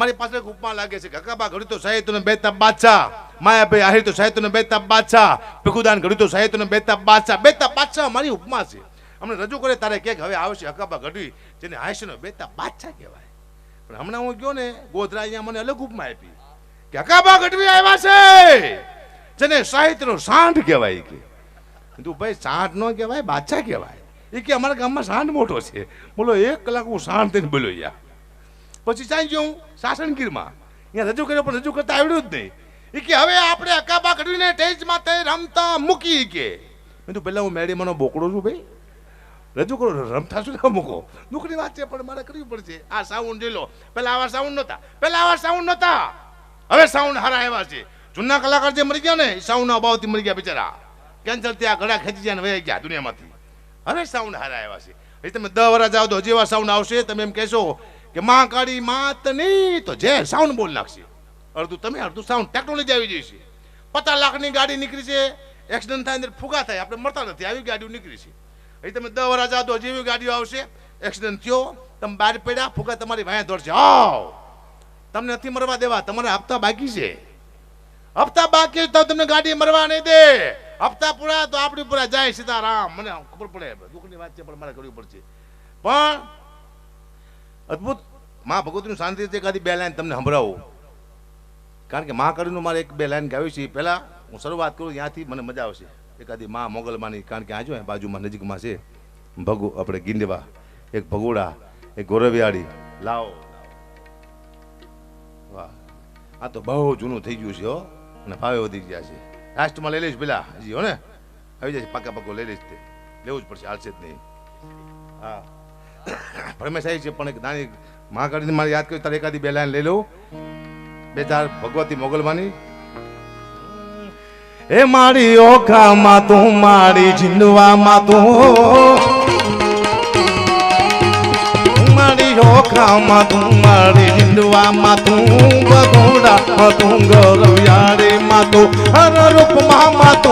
અમારી પાસે ઉપમા લાગે છે કાકાબા ઘડી તો સાહિત્યનો બેતાબ બાદશાહ. માયાભાઈ આહિર તો સાહિત્યનો બેતાબ બાદશાહ. ભીખુદાન, ઘડી તો સાહિત્યનો બેતાબ બાદશાહ. બેતાબ બાદશાહ અમારી ઉપમા છે. અમને રજૂ કરે, તારે કે હવે આવશે હકાબા ઘડી જેને હાસ્યનો બેતાબ બાદશાહ કહેવાય. પણ હમણાં હું ગયો ને, ગોધરા અહીંયા મને અલગ ઉપમા આપી. કે હકાબા ગઢવી આવ્યા છે. જેને સાહિત્યનો સાંઠ કહેવાય કે. તું ભાઈ સાંઠ ન કહેવાય, બાદશાહ કહેવાય. એ કે, અમારા ગામમાં સાંઠ મોટો છે. બોલો, એક કલાક હું સાંઠ થઈને બોલ્યો યા પછી ગયો હું સાસણગીરમાં અહીંયા રજૂ કર્યો, પણ રજૂ કરતા આવડ્યું જ નહીં. એ કે, હવે આપણે અકાબા કરીને ટેજમાં તે રમતા મૂકી કે. મેં તો પહેલાં હું મેડીમાંનો બોકડો છું ભાઈ. રજૂ કરો, રમતા શું મૂકો? દુઃખની વાત છે, પણ મારે કરવી પડશે. આ સાઉન્ડ જોઈ લો. પહેલા આવા સાઉન્ડ નહોતા. પહેલાં આવા સાઉન્ડ નહોતા. હવે સાઉન્ડ હારા આવ્યા છે. જૂના કલાકાર જે મરી ગયા ને એ સાઉન્ડના અભાવથી મરી ગયા બિચારા. કેન્સર આ ઘડા ખેંચી ગયા વહી ગયા દુનિયામાંથી. હવે સાઉન્ડ હારા આવ્યા છે. એ તમે દસ વર્ષ જાઓ તો હજી એવા સાઉન્ડ આવશે. તમે એમ કહેશો કે માં કાળી માત નહીં, તો જે સાઉન્ડ બોલ નાખશે. અડધું તમે, અડધું સાઉન્ડ ટેકનોલોજી આવી જશે પચાસ લાખની ગાડી નીકળી છે એક્સિડન્ટ થાય અંદર ફુગા થાય, આપણે મળતા નથી, આવી ગાડીઓ નીકળી છે. અહીં તમે દસ વરા જાદો એવી ગાડીઓ આવશે એક્સિડન્ટ થયો, તમે બહાર પડ્યા, ફુગા તમારી વાયા દોડશે આવ! તમને નથી મરવા દેવા, તમારા હપ્તા બાકી છે. હપ્તા બાકી તો તમને ગાડી મરવા નહીં દે. હપ્તા પૂરા તો આપણી પૂરા જાય સીતારામ. મને ખબર પડે, દુઃખની વાત છે, પણ મારે કરવી પડશે. પણ અદ્ભુત. મા ભગવતીનું શાંતિ રીતે એકાદી બે લાઈન તમને સંભળાવું. કારણ કે મા કડીનું મારે એક બે લાઈન ગાવી છે. પહેલા હું શરૂઆત કરું, ત્યાંથી મને મજા આવશે. એકાદી મા મોગલમાની, કારણ કે આ જો બાજુમાં નજીકમાં છે. ભગુ, આપણે ગીંડવા એક ભગોડા, એક ગોરવિયાળી. લાવો. વાહ. આ તો બહુ જૂનું થઈ ગયું છે, હો. અને ભાવે વધી ગયા છે. લાસ્ટમાં લઈ લઈશ પેલા, હજી, હો ને? આવી જશે પાકા પાકો લઈ લઈશ તે. લેવું જ પડશે, હાલશે જ નહીં. હા. રમેશ આવી છે, પણ એક નાની મહાકાળીને મારે યાદ કર્યું તારે એકાદી બે લાઈન લઈ લઉં. બે ચાર ભગવતી મોગલવાની. એ મારી ઓખામાં તું, મારી જીંદવામાં તું. મારી ઓખામાં તું, મારી જીંદવામાં તું. બગોડા તું ગરવિયાળીમાં તું. હર રૂપમાં માં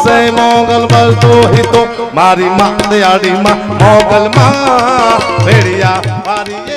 બસે મોગલ બલતો હિતો. મારી માં દયાળીમાં મોગલમાં ભેડિયા માં ભેડિયા મારી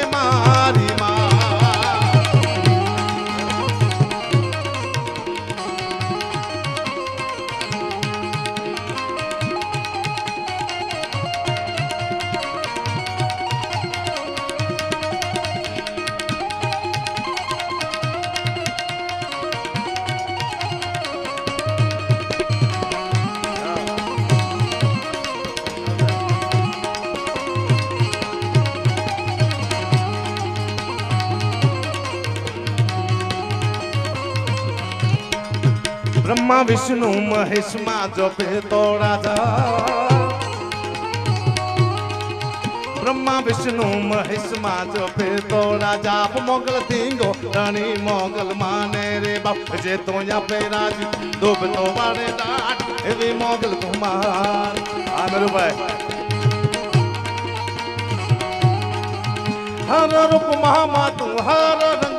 બ્રહ્મા, વિષ્ણુ મહેશમાં જપે તો રાજા. બ્રહ્મા, વિષ્ણુ મહેશમાં જપે તો રાજા. મોગલ થીંગો રાણી મોગલ માને રે બાપ. જે તો આપે રાજ દોબ તો વાળે દાટ, એવી મોગલ કુમાર. આ મેરુભાઈ હર રૂપ મહામાતું, હર રંગ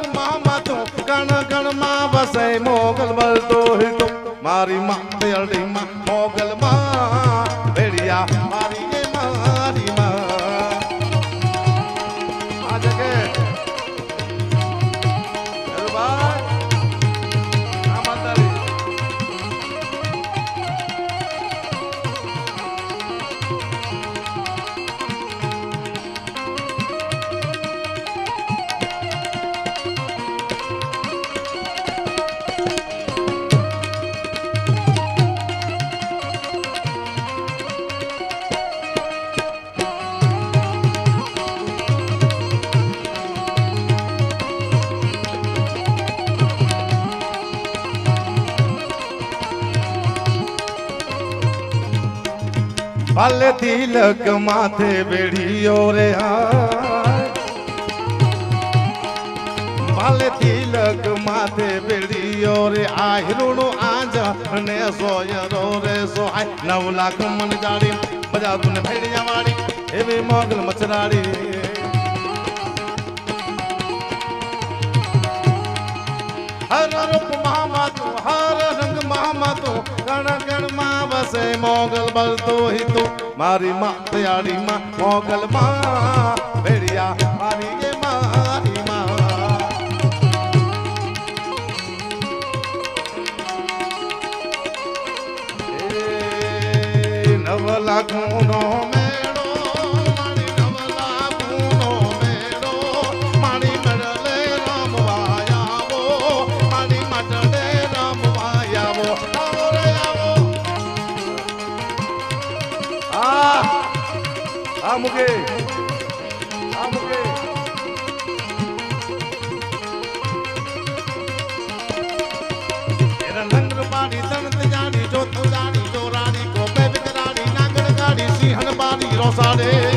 કણ કણમાં વસે મોગલ બલતો હિતો. મારી માં દયાળી માં મોગલ માં ભેડિયા ભલે તિલક માથે બેડીઓ રે હાય. ભલે તિલક માથે બેડીઓ રે આહિરુણો આજ અને સોયરો રે સોહાય. નવ લાખ મન જાડી બજા તું ફેડિયા વાળી એવી મોગલ મચરાડી. હર રૂપ મહામાતુ હર રંગ મહામાતુ તું, ગણમાં દિવસે મોગલ બલતો હિતુ મારી માં તૈયારી માં મોગલ માં ભેડિયા મારી આ મૂકે આ મૂકે રંગ રૂપાણી સંત જાણી જો તુરાણી કોપે વિતરાણી નાગર ગાડી, સિંહણ બારી રોસાડે.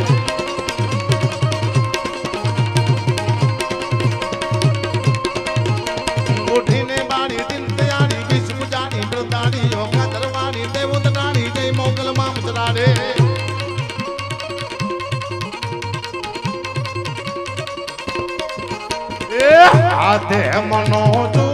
હાથે મનો જો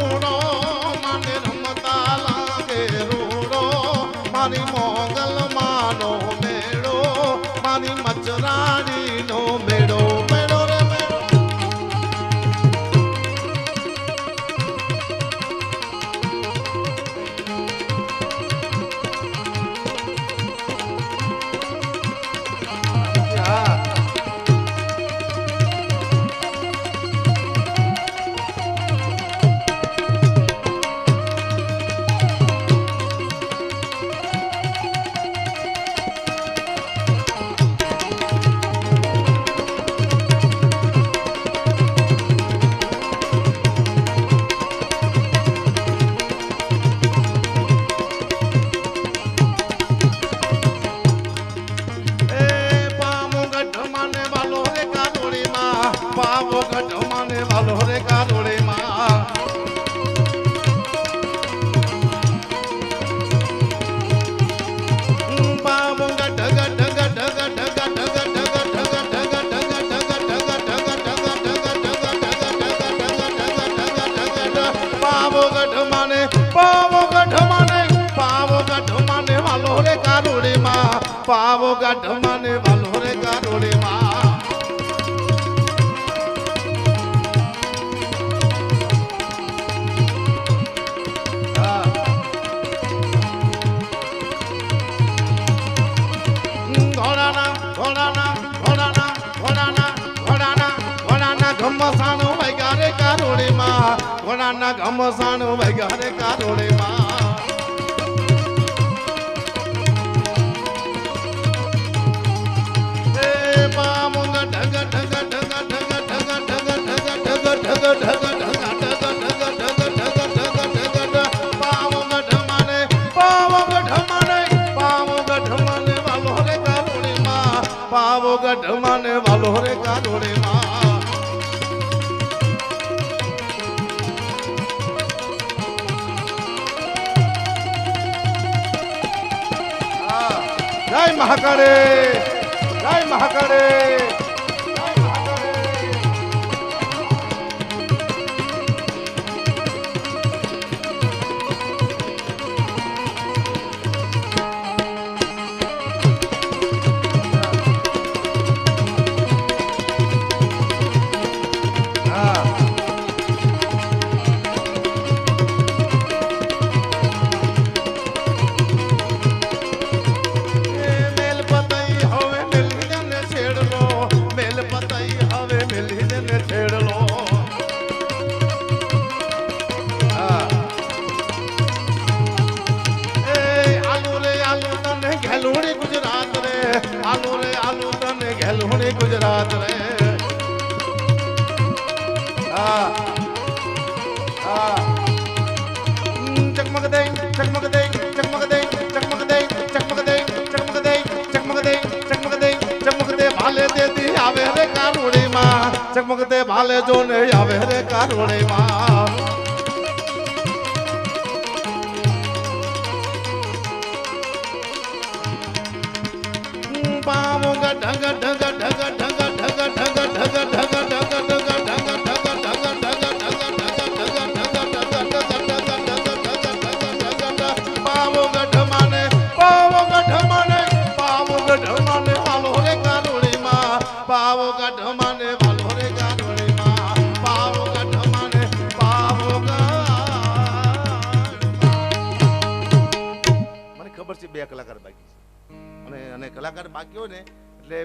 মনে ভালো রে কারোরে মা પાવો ગઢ મને વાલો ઘોડાના ઘોડાના ઘોડાના ઘોડાના ઘોડાના ઘોડાના ઘમસાણું વૈગારે કારોળીમાં. ઘોડાના ઘમસાણું વૈગારે કારોળીમાં. વઢમાને વાલો રે કારો રે માં જય મહાકાળે જય મહાકાળે. ચકમકતે ભાલે જો ને આવે રે કારુણે માં પામો ગઢ ગઢ બાકી હોય ને એટલે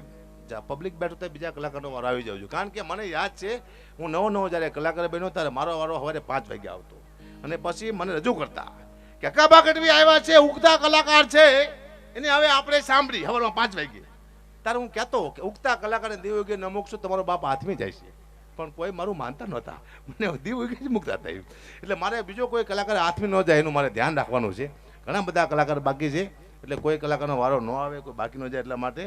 પબ્લિક બેઠો તો બીજા કલાકારનો વારો આવી જાઉં છું. કારણ કે મને યાદ છે, હું નવો નવો જ્યારે કલાકાર બન્યો ત્યારે મારો વારો સવારે પાંચ વાગે આવતો. અને પછી મને રજૂ કરતા કે અકાબા કટવી આવ્યા છે, ઉગતા કલાકાર છે. એને હવે આપણે સાંભળી સવારમાં પાંચ વાગે ત્યારે હું કહેતો કે, ઉગતા કલાકારને દેવ યોગે ન મૂકશું, તમારો બાપ હાથમી જાય છે. પણ કોઈ મારું માનતા નહોતા. મને દેવ યોગે જ મૂકતા હતા એટલે મારે બીજો કોઈ કલાકાર હાથમાં ન જાય એનું મારે ધ્યાન રાખવાનું છે. ઘણા બધા કલાકાર બાકી છે. એટલે કોઈ કલાકારનો વારો ન આવે કોઈ બાકી ન જાય એટલા માટે